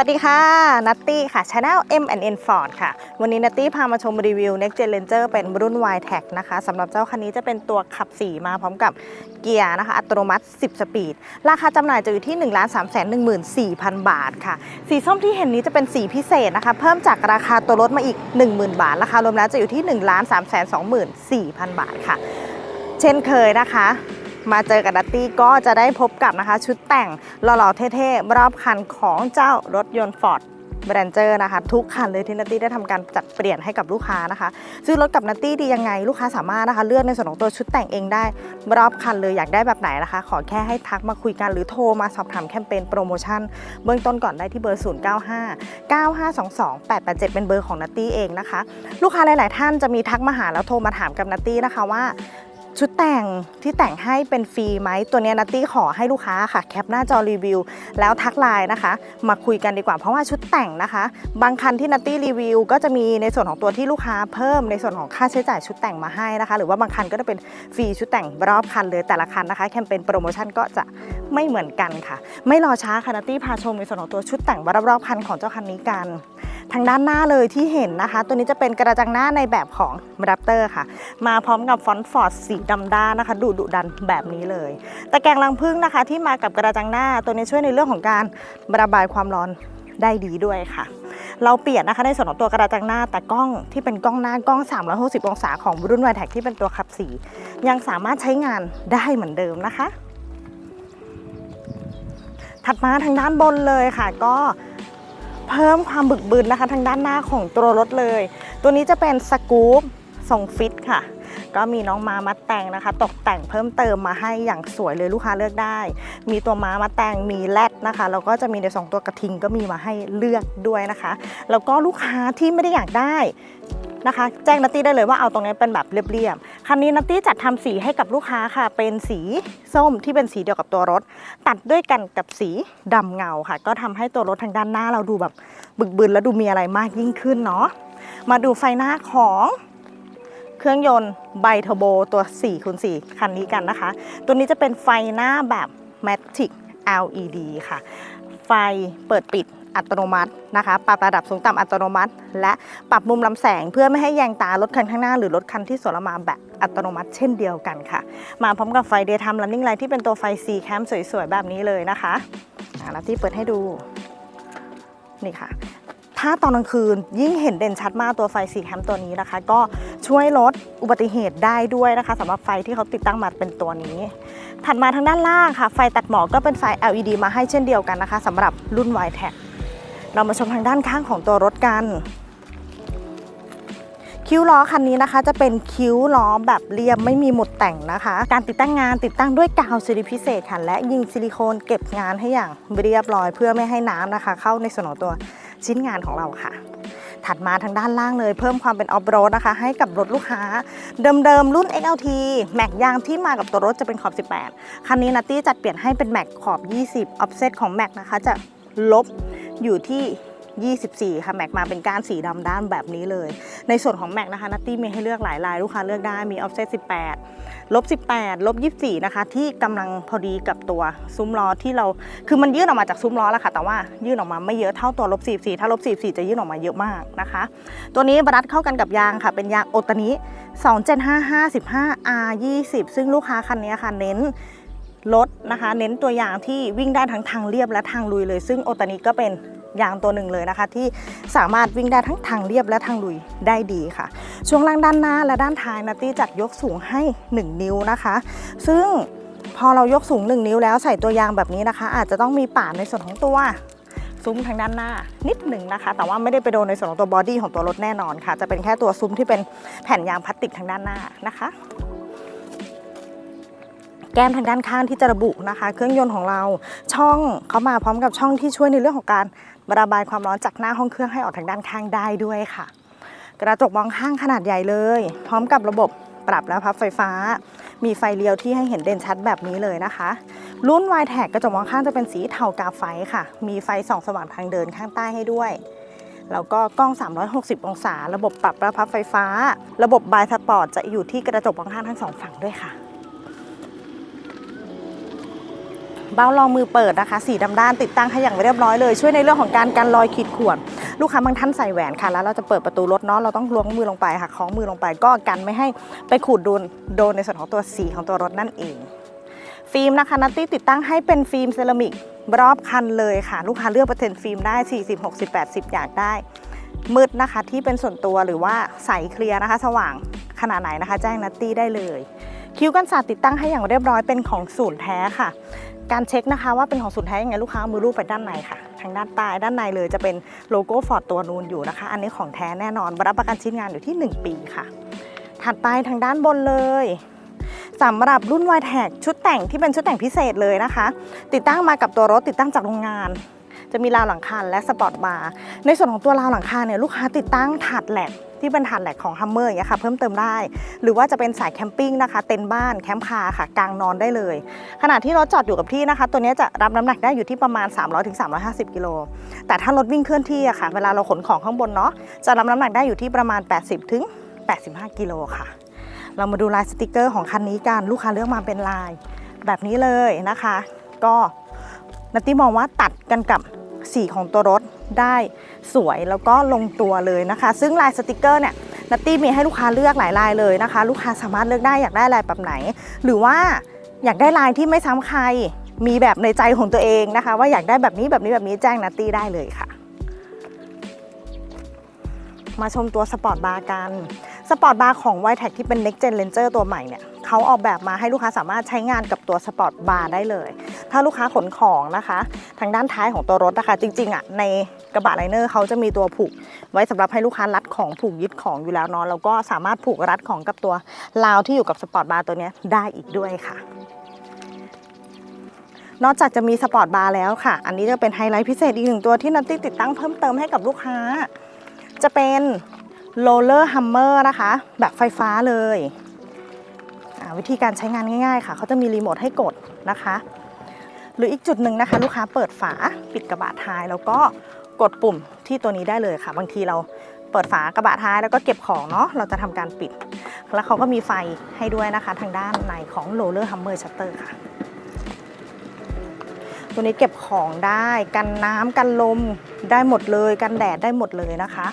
สวัสดีค่ะ นัตตี้ค่ะ Channel M&N Ford ค่ะ วันนี้นัตตี้พามาชมรีวิว Next Gen Ranger เป็นรุ่น y t e c นะคะสำหรับเจ้าคันนี้จะเป็นตัวขับ 4 มาพร้อมกับเกียร์นะคะ อัตโนมัติ 10 สปีด ราคาจำหน่ายจะอยู่ที่ 1 3 1 4 0 0 0 บาทค่ะ สีส้มที่เห็นนี้จะเป็นสีพิเศษนะคะ เพิ่มจากราคาตัวรถมาอีก 10,000 บาท ราคารวมแล้วจะอยู่ที่ 1 3 2 4 0 0 0 บาทค่ะ เช่นเคยนะคะ มาเจอกับนัตตี้ก็จะได้พบกับนะคะ ชุดแต่งหล่อๆเท่ๆ รอบคันของเจ้ารถยนต์ Ford b r a n g e r นะคะทุกคันเลยที่นัตตี้ได้ทำการจัดเปลี่ยนให้กับลูกค้านะคะ ซื้อรถกับนัตตี้ดียังไงลูกค้าสามารถนะคะ เลือกในส่วนของตัวชุดแต่งเองได้ รอบคันเลยอยากได้แบบไหนนะคะ ขอแค่ให้ทักมาคุยกันหรือโทรมาสอบถามแคมเปญโปรโมชั่น เบื้องต้นก่อนได้ที่เบอร์ 095 9522 887 เป็นเบอร์ของนัตตี้เองนะคะ ลูกค้าหลาย ๆ ท่านจะมีทักมาหาแล้วโทรมาถามกับนัตตี้นะคะว่า ชุดแต่งที่แต่งให้เป็นฟรีไหมตัวนี้นัตตี้ขอให้ลูกค้าค่ะ แคปหน้าจอรีวิว แล้วทักไลน์นะคะ มาคุยกันดีกว่าเพราะว่าชุดแต่งนะคะ บางคันที่นัตตี้รีวิว ก็จะมีในส่วนของตัวที่ลูกค้าเพิ่มในส่วนของค่าใช้จ่ายชุดแต่งมาให้นะคะ หรือว่าบางคันก็จะเป็นฟรีชุดแต่งรอบคันเลยแต่ละคันนะคะ แคมเปญโปรโมชั่นก็จะไม่เหมือนกันค่ะ ไม่รอช้าค่ะนัตตี้พาชมในส่วนของตัวชุดแต่งรอบๆคันของเจ้าคันนี้กัน ทางด้านหน้าเลยที่เห็นนะคะ ตัวนี้จะเป็นกระจังหน้าในแบบของ r a p t o r ค่ะ มาพร้อมกับฟอนต์ฟอร์ดสีดำด้านนะคะ ดุดุดันแบบนี้เลยตะแกรงรังพึ่งนะคะ ที่มากับกระจังหน้าตัวนี้ช่วยในเรื่องของการระบายความร้อนได้ดีด้วยค่ะ เราเปลี่ยนนะคะในส่วนของตัวกระจังหน้าแต่กล้องที่เป็นกล้องหน้ากล้อง 360 องศาของรุ่น y t e c ที่เป็นตัวขับสียังสามารถใช้งานได้เหมือนเดิมนะคะ ถัดมาทางด้านบนเลยค่ะ ก็ เพิ่มความบึกบึนนะคะ ทางด้านหน้าของตัวรถเลย ตัวนี้จะเป็นสกู๊ปทรงฟิตค่ะ ก็มีน้องม้ามัดแต่งนะคะ ตกแต่งเพิ่มเติมมาให้อย่างสวยเลยลูกค้าเลือกได้ มีตัวม้ามาแต่งมีแรดนะคะ แล้วก็จะมีในสองตัวกระทิงก็มีมาให้เลือกด้วยนะคะ แล้วก็ลูกค้าที่ไม่ได้อยากได้ นะคะ แจ้งนัตตี้ได้เลยว่าเอาตรงนี้เป็นแบบเรียบๆคันนี้นัตตี้จัดทำสีให้กับลูกค้าค่ะ เป็นสีส้มที่เป็นสีเดียวกับตัวรถ ตัดด้วยกันกับสีดำเงาค่ะ ก็ทำให้ตัวรถทางด้านหน้าเราดูแบบบึกบึนและดูมีอะไรมากยิ่งขึ้นเนาะมาดูไฟหน้าของเครื่องยนต์ไบเทอร์โบตัว4คูณ4คันนี้กันนะคะ ตัวนี้จะเป็นไฟหน้าแบบ Matic LED ค่ะ ไฟเปิดปิด อัตโนมัตินะคะ ปรับระดับสูงต่ำอัตโนมัติ และปรับมุมลำแสงเพื่อไม่ให้แยงตารถคันข้างหน้าหรือรถคันที่สวนมาแบบอัตโนมัติเช่นเดียวกันค่ะ มาพร้อมกับไฟ Daytime Running Light ที่เป็นตัวไฟ C Cam สวยๆ แบบนี้เลยนะคะอาแล้วที่เปิดให้ดู นี่ค่ะ ถ้าตอนกลางคืนยิ่งเห็นเด่นชัดมากตัวไฟสีแคมตัวนี้นะคะ ก็ช่วยลดอุบัติเหตุได้ด้วยนะคะสำหรับไฟที่เขาติดตั้งมาเป็นตัวนี้ ถัดมาทางด้านล่างค่ะ ไฟตัดหมอกก็เป็นไฟ LED มาให้เช่นเดียวกันนะคะสำหรับรุ่น y t e c เรามาชมทางด้านข้างของตัวรถกัน คิ้วล้อคันนี้นะคะ จะเป็นคิ้วล้อแบบเรียบไม่มีหมุดแต่งนะคะ การติดตั้งงานติดตั้งด้วยกาวซิลิพิเศษค่ะและยิงซิลิโคนเก็บงานให้อย่างเรียบร้อย เพื่อไม่ให้น้ำนะคะ เข้าในส่วนของตัวชิ้นงานของเราค่ะถัดมาทางด้านล่างเลยเพิ่มความเป็นออฟโรดนะคะ ให้กับรถลูกค้า เดิมๆ รุ่น XLT แม็กยางที่มากับตัวรถจะเป็นขอบ 18 คันนี้นัตตี้จัดเปลี่ยนให้เป็นแม็กขอบ 20 ออฟเซตของแม็กนะคะ จะลบ อยู่ที่ 24 ค่ะแม็กมาเป็นก้านสีดำด้านแบบนี้เลย ในส่วนของแม็กนะคะนัตตี้มีให้เลือกหลายลายลูกค้าเลือกได้มีออฟเซต18ลบ18ลบ24 นะคะ ที่กำลังพอดีกับตัวซุ้มล้อที่เราคือมันยื่นออกมาจากซุ้มล้อแล้วค่ะ แต่ว่ายื่นออกมาไม่เยอะเท่าตัวลบ44ถ้าลบ44 จะยื่นออกมาเยอะมากนะคะ ตัวนี้บรัดเข้ากันกับยางค่ะ เป็นยางโอตานิ275 55 R 20ซึ่งลูกค้าคันนี้ค่ะเน้น รถนะคะ เน้นตัวอย่างที่วิ่งได้ทั้งทางเรียบและทางลุยเลย ซึ่งโอตานิก็เป็นยางตัวหนึ่งเลยนะคะ ที่สามารถวิ่งได้ทั้งทางเรียบและทางลุยได้ดีค่ะ ช่วงล่างด้านหน้าและด้านท้ายนัตตี้จัดยกสูงให้ 1 นิ้วนะคะ ซึ่งพอเรายกสูง 1 นิ้วแล้วใส่ตัวยางแบบนี้นะคะ อาจจะต้องมีป่าในส่วนของตัวซุ้มทางด้านหน้านิดหนึ่งนะคะ แต่ว่าไม่ได้ไปโดนในส่วนของตัวบอดี้ของตัวรถแน่นอนค่ะ จะเป็นแค่ตัวซุ้มที่เป็นแผ่นยางพลาสติกทางด้านหน้านะคะ แก้มทางด้านข้างที่จะระบุนะคะ เครื่องยนต์ของเราช่องเขามาพร้อมกับช่องที่ช่วยในเรื่องของการระบายความร้อนจากหน้าห้องเครื่องให้ออกทางด้านข้างได้ด้วยค่ะ กระจกมองข้างขนาดใหญ่เลย พร้อมกับระบบปรับและพับไฟฟ้า มีไฟเลี้ยวที่ให้เห็นเด่นชัดแบบนี้เลยนะคะ รุ่น y t แทกกระจกมองข้างจะเป็นสีเทากาไฟค่ะ มีไฟส่องสว่างทางเดินข้างใต้ให้ด้วยแล้วก็กล้อง 360 องศา ระบบปรับและพับไฟฟ้า ระบบบายสปอร์ตจะอยู่ที่กระจกมองข้างทั้งสองฝั่งด้วยค่ะ เบ้ารองมือเปิดนะคะ สีดำด้านติดตั้งให้อย่างเรียบร้อยเลย ช่วยในเรื่องของการกันรอยขีดข่วน ลูกค้าบางท่านใส่แหวนค่ะ แล้วเราจะเปิดประตูรถเนาะเราต้องล้วงมือลงไปค่ะคล้องมือลงไป ก็กันไม่ให้ไปขูดโดนโดนในส่วนของตัวสีของตัวรถนั่นเอง ฟิล์มนะคะนัตตี้ติดตั้งให้เป็นฟิล์มเซรามิกรอบคันเลยค่ะ ลูกค้าเลือกเปอร์เซ็นต์ฟิล์มได้ 40 60 80 อยากได้ มืดนะคะที่เป็นส่วนตัวหรือว่าใสเคลียร์นะคะ สว่างขนาดไหนนะคะ แจ้งนัตตี้ได้เลย คิ้วกันสาดติดตั้งให้อย่างเรียบร้อยเป็นของศูนย์แท้ค่ะ การเช็คนะคะว่าเป็นของศูนย์แท้ยังไงลูกค้าเอามือลูบไปด้านในค่ะ ทางด้านใต้ด้านในเลยจะเป็นโลโก้ฟอร์ดตัวนูนอยู่นะคะ อันนี้ของแท้แน่นอนรับประกันชิ้นงานอยู่ที่ 1 ปีค่ะ ถัดไปทางด้านบนเลยสำหรับรุ่นวายแท็กชุดแต่งที่เป็นชุดแต่งพิเศษเลยนะคะ ติดตั้งมากับตัวรถติดตั้งจากโรงงาน จะมีราวหลังคาและสปอร์ตบาร์ในส่วนของตัวราวหลังคาเนี่ยลูกค้าติดตั้งถาดแหลกที่เป็นถาดแหลกของฮัมเมอร์อย่างเงี้ยค่ะเพิ่มเติมได้ หรือว่าจะเป็นสายแคมปิ้งนะคะ เต็นท์บ้านแคมป์คาร์ค่ะกลางนอนได้เลย ขณะที่รถจอดอยู่กับที่นะคะ ตัวนี้จะรับน้ำหนักได้อยู่ที่ประมาณ 300-350 กิโล แต่ถ้ารถวิ่งเคลื่อนที่อะค่ะ เวลาเราขนของข้างบนเนาะจะรับน้ำหนักได้อยู่ที่ประมาณ 80-85 กิโลค่ะ เรามาดูลายสติกเกอร์ของคันนี้กันลูกค้าเลือกมาเป็นลาย แบบนี้เลยนะคะ ก็นัตตี้มองว่าตัดกันกับ สีของตัวรถได้สวยแล้วก็ลงตัวเลยนะคะ ซึ่งลายสติกเกอร์เนี่ยนัตตี้มีให้ลูกค้าเลือกหลายลายเลยนะคะ ลูกค้าสามารถเลือกได้อยากได้ลายแบบไหน หรือว่าอยากได้ลายที่ไม่ซ้ำใครมีแบบในใจของตัวเองนะคะ ว่าอยากได้แบบนี้แบบนี้แบบนี้แจ้งนัตตี้ได้เลยค่ะ มาชมตัวสปอร์ตบาร์กัน สปอร์ตบาร์ของ y t e c ที่เป็น Next Gen Ranger ตัวใหม่เนี่ย เขาออกแบบมาให้ลูกค้าสามารถใช้งานกับตัวสปอร์ตบาร์ได้เลย ถ้าลูกค้าขนของนะคะ ทางด้านท้ายของตัวรถนะคะ จริงๆอะในกระบะไลเนอร์เขาจะมีตัวผูก ไว้สำหรับให้ลูกค้ารัดของผูกยึดของอยู่แล้วเนาะแล้วก็สามารถผูกรัดของกับตัวราวที่อยู่กับสปอร์ตบาร์ตัวนี้ได้อีกด้วยค่ะนอกจากจะมีสปอร์ตบาร์แล้วค่ะ อันนี้จะเป็นไฮไลท์พิเศษอีกหนึ่งตัวที่นัตตี้ติดตั้งเพิ่มเติมให้กับลูกค้า จะเป็นโรลเลอร์ฮัมเมอร์นะคะ แบบไฟฟ้าเลย วิธีการใช้งานง่ายๆ ค่ะเขาจะมีรีโมทให้กดนะคะ หรืออีกจุดหนึ่งนะคะ ลูกค้าเปิดฝาปิดกระบะท้าย แล้วก็กดปุ่มที่ตัวนี้ได้เลยค่ะ บางทีเราเปิดฝากระบะท้ายแล้วก็เก็บของเนาะเราจะทำการปิด แล้วเขาก็มีไฟให้ด้วยนะคะ ทางด้านในของ Roller Hummer Shutter ค่ะ ตัวนี้เก็บของได้ กันน้ำกันลมได้หมดเลย กันแดดได้หมดเลยนะคะ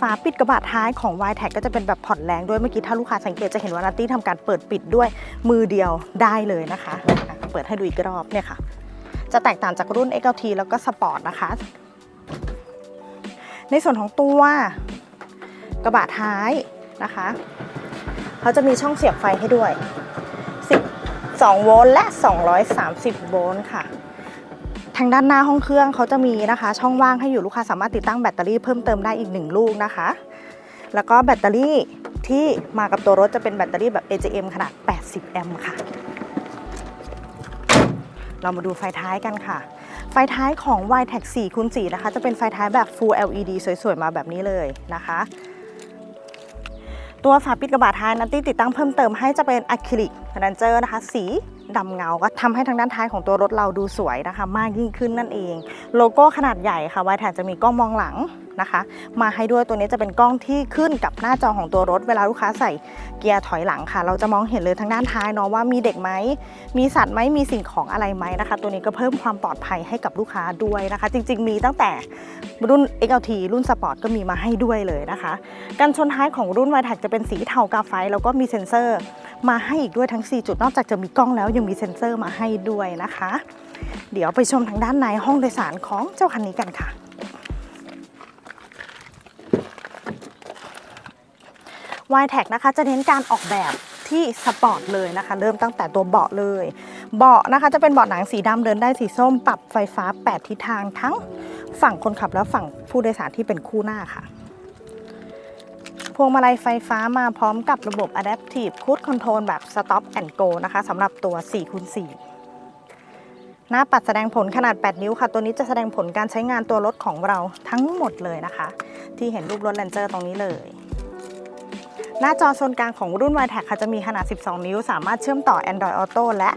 ฝาปิดกระบะท้ายของ y t e c ก็จะเป็นแบบผ่อนแรงด้วยเมื่อกี้ถ้าลูกค้าสังเกตจะเห็นว่านัตตี้ทำการเปิดปิดด้วยมือเดียวได้เลยนะคะเปิดให้ดูอีกรอบเนี่ยค่ะ จะแตกต่างจากรุ่น XLT แล้วก็ Sport นะคะ ในส่วนของตัวกระบะท้ายนะคะเขาจะมีช่องเสียบไฟให้ด้วย 12 โวลต์และ 230 โวลต์ค่ะ ทางด้านหน้าห้องเครื่องเขาจะมีนะคะ ช่องว่างให้อยู่ลูกค้าสามารถติดตั้งแบตเตอรี่เพิ่มเติมได้อีก 1 ลูกนะคะ แล้วก็แบตเตอรี่ที่มากับตัวรถจะเป็นแบตเตอรี่แบบ AGM ขนาด 80 แอมป์ค่ะ เรามาดูไฟท้ายกันค่ะ ไฟท้ายของ y t e c 4คูณ4นะคะ จะเป็นไฟท้ายแบบ Full LED สวยๆ มาแบบนี้เลยนะคะ ตัวฝาปิดกระบะท้ายนัตตี้ติดตั้งเพิ่มเติมให้จะเป็นอะคริลิกแรนเจอร์นะคะ สีดำเงา ก็ทำให้ทางด้านท้ายของตัวรถเราดูสวยนะคะ มากยิ่งขึ้นนั่นเอง โลโก้ขนาดใหญ่ค่ะไวแทนจะมีกล้องมองหลัง นะคะ มาให้ด้วยตัวนี้จะเป็นกล้องที่ขึ้นกับหน้าจอของตัวรถ เวลาลูกค้าใส่เกียร์ถอยหลังค่ะ เราจะมองเห็นเลยทางด้านท้ายเนาะว่ามีเด็กไหมมีสัตว์ไหมมีสิ่งของอะไรไหมนะคะ ตัวนี้ก็เพิ่มความปลอดภัยให้กับลูกค้าด้วยนะคะ จริง ๆ มีตั้งแต่รุ่น XLT รุ่นสปอร์ตก็มีมาให้ด้วยเลยนะคะกันชนท้ายของรุ่น y t e c จะเป็นสีเทากาไฟแล้วก็มีเซ็นเซอร์มาให้อีกด้วยทั้ง 4 จุด นอกจากจะมีกล้องแล้วยังมีเซ็นเซอร์มาให้ด้วยนะคะ เดี๋ยวไปชมทางด้านในห้องโดยสารของเจ้าคันนี้กันค่ะ y t e c นะคะจะเน้นการออกแบบที่สปอร์ตเลยนะคะ เริ่มตั้งแต่ตัวเบาะเลย เบาะนะคะจะเป็นเบาะหนังสีดำเดินได้สีส้ม ปรับไฟฟ้า 8 ทิศทางทั้งฝั่งคนขับและฝั่งผู้โดยสารที่เป็นคู่หน้าค่ะ พวงมาลัยไฟฟ้ามาพร้อมกับระบบ Adaptive Cruise Control แบบ Stop and Go นะคะสำหรับตัว 4x4 หน้าปัดแสดงผลขนาด 8 นิ้วค่ะ ตัวนี้จะแสดงผลการใช้งานตัวรถของเราทั้งหมดเลยนะคะ ที่เห็นรูปรถ Ranger ตรงนี้เลย หน้าจอโซนกลางของรุ่น y t e c ค่ะจะมีขนาด 12 นิ้ว สามารถเชื่อมต่อ Android Auto และ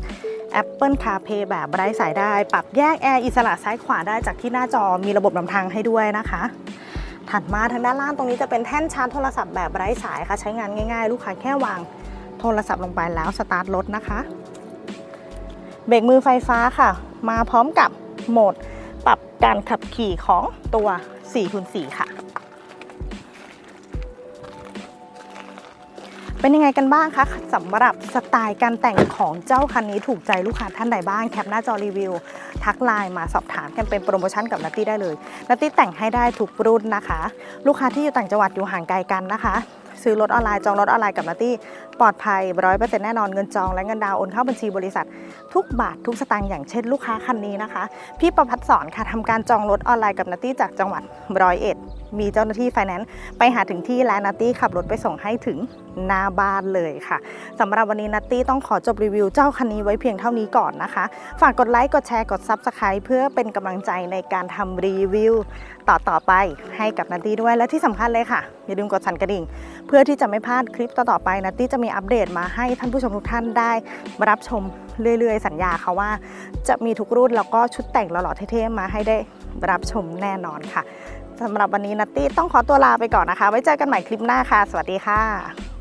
Apple CarPlay แบบไร้สายได้ ปรับแยกแอร์อิสระซ้ายขวาได้จากที่หน้าจอมีระบบนำทางให้ด้วยนะคะ ถัดมาทางด้านล่างตรงนี้จะเป็นแท่นชาร์จโทรศัพท์แบบไร้สายค่ะใช้งานง่ายๆ ลูกค้าแค่วางโโทรศัพท์ลงไปแล้วสตาร์ทรถนะคะ เบรกมือไฟฟ้าค่ะ มาพร้อมกับโหมดปรับการขับขี่ของตัว4คูณ4ค่ะ เป็นยังไงกันบ้างคะสำหรับสไตล์การแต่งของเจ้าคันนี้ถูกใจลูกค้าท่านใดบ้างแคปหน้าจอรีวิว ทักไลน์มาสอบถามกันเป็นโปรโมชั่นกับนัตตี้ได้เลยนัตตี้แต่งให้ได้ทุกรุ่นนะคะ ลูกค้าที่อยู่ต่างจังหวัดอยู่ห่างไกลกันนะคะ ซื้อรถออนไลน์จองรถออนไลน์กับนัตตี้ปลอดภัยร้อยเปอร์เซ็นต์แน่นอนเงินจองและเงินดาวน์โอนเข้าบัญชีบริษัท ทุกบาททุกสตางค์อย่างเช่นลูกค้าคันนี้นะคะ พี่ประพัฒสอนค่ะทำการจองรถออนไลน์กับนัตตี้จากจังหวัดร้อยเอ็ด มีเจ้าหน้าที่ไฟแนนซ์ไปหาถึงที่และนัตตี้ขับรถไปส่งให้ถึงหน้าบ้านเลยค่ะสำหรับวันนี้นัตตี้ต้องขอจบรีวิวเจ้าคันนี้ไว้เพียงเท่านี้ก่อนนะคะ ฝากกดไลค์กดแชร์กด Subscribe เพื่อเป็นกำลังใจในการทำรีวิว ต่อต่อๆไปให้กับนัตตี้ด้วยและที่สำคัญเลยค่ะ อย่าลืมกดสั่นกระดิ่ง เพื่อที่จะไม่พลาดคลิปต่อๆไปนัตตี้จะมีอัปเดตมาให้ท่านผู้ชมทุกท่านได้รับชมเรื่อย ๆ สัญญาค่ะว่า จะมีทุกรุ่นแล้วก็ชุดแต่งหล่อๆเท่ๆมาให้ได้รับชมแน่นอนค่ะ สำหรับวันนี้นัตตี้ต้องขอตัวลาไปก่อนนะคะ ไว้เจอกันใหม่คลิปหน้าค่ะ สวัสดีค่ะ